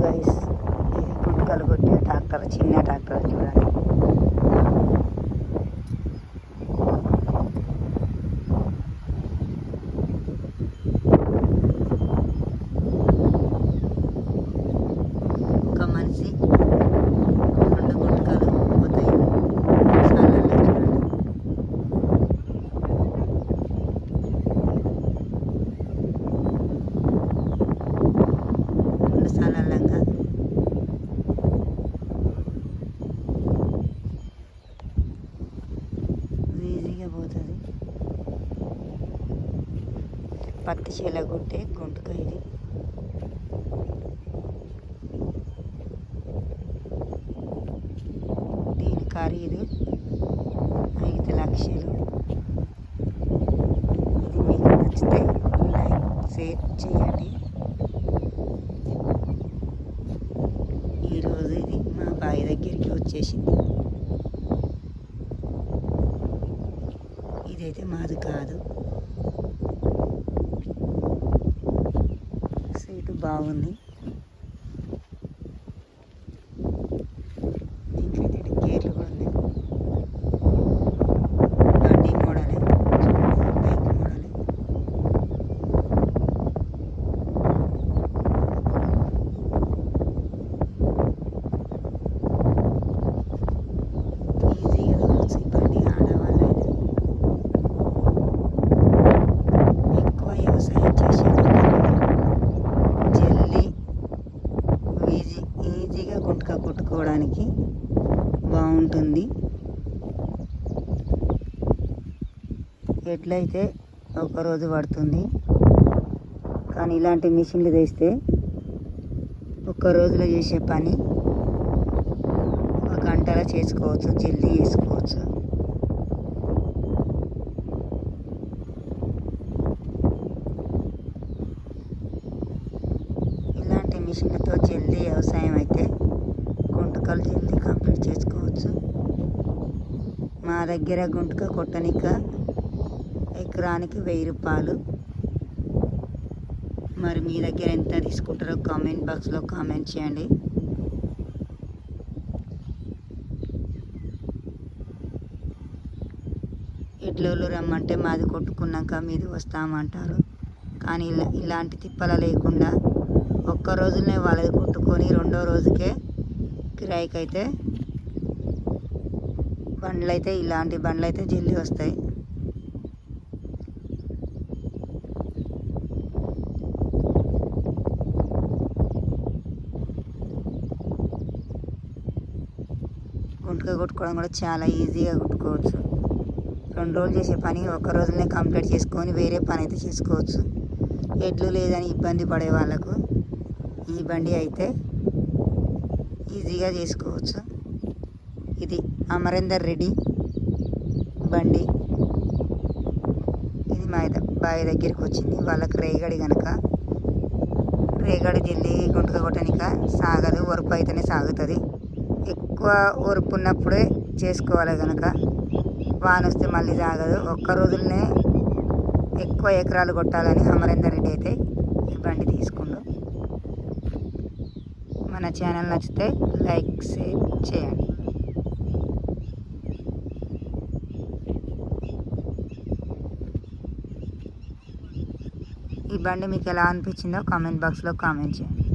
Hello guys ఇది గుంటకలు కొట్టే tractor చిన్న ట్రాక్టర్ చూడండి ఒక మనిషి పత్తి చేల కొట్టే గుంటక ఇది. దీని ఖరీదు ఐదు లక్షలు. ఇది మీకు నచ్చితే లైక్ షేర్ చేయండి. ఈరోజు ఇది మా బావి దగ్గరికి వచ్చేసింది. ఇదైతే మాది కాదు. బాగుంది ఇంకా దీనికి గేర్లు కూడా ఉన్నాయి బండి మోడలే చూడండి, బైక్ మోడలే ఈజీగా తోలచ్చు ఈ బండి ఆడవాళ్ళైనా ఎక్కువ వ్యవసాయం చేసే జల్లి ఈజీ మంచిగా గుంటక కొట్టుకోవడానికి బాగుంటుంది. ఎట్లయితే ఒక రోజు పడుతుంది. కానీ ఇలాంటి మిషన్లు తెస్తే ఒక్క రోజులో చేసే పని ఒక గంటలో చేసుకోవచ్చు జల్దీ చేసుకోవచ్చు. ఇలాంటి మిషన్లతో జల్దీ వ్యవసాయం అయితే గుంటకలు జల్దీ కంప్లీట్ చేసుకోవచ్చు. మా దగ్గర గుంటక కొట్టనిక ఎకరానికి వెయ్యి రూపాయలు. మరి మీ దగ్గర ఎంత తీసుకుంటారో కామెంట్ బాక్స్లో కామెంట్ చేయండి. ఇడ్లోళ్ళు రమ్మంటే మాది కొట్టుకున్నాక మీది వస్తామంటారు. కానీ ఇలా ఇలాంటి తిప్పల లేకుండా ఒక్క రోజునే వాళ్ళది కొట్టుకొని రెండో రోజుకే కిరాయికి అయితే బండ్లు అయితే ఇలాంటి బండ్లు అయితే జల్దీ వస్తాయి. గుంటగా కొట్టుకోవడం కూడా చాలా ఈజీగా కొట్టుకోవచ్చు. రెండు రోజులు చేసే పని ఒక రోజునే కంప్లీట్ చేసుకొని వేరే పని అయితే చేసుకోవచ్చు. ఎడ్లు లేదని ఇబ్బంది పడే వాళ్ళకు ఈ బండి అయితే ఈజీగా చేసుకోవచ్చు. ఇది అమరేందర్ రెడ్డి బండి. ఇది మా ద- బావి దగ్గరికి వచ్చింది. వాళ్ళకి రేగడి కనుక రేగడి జల్లి గుంటక కొట్టనిక సాగదు. ఒరుపు అయితేనే సాగుతుంది. ఎక్కువ ఒరుపు ఉన్నప్పుడే చేసుకోవాలి కనుక వాన వస్తే మళ్ళీ సాగదు. ఒక్క రోజులనే ఎక్కువ ఎకరాలు కొట్టాలని అమరేందర్ రెడ్డి అయితే ఈ బండి తీసుకుండు మన ఛానల్ నచ్చితే లైక్ షేర్ చేయండి. ఈ బండి మీకు ఎలా అనిపించిందో కామెంట్ బాక్స్లో కామెంట్ చేయండి.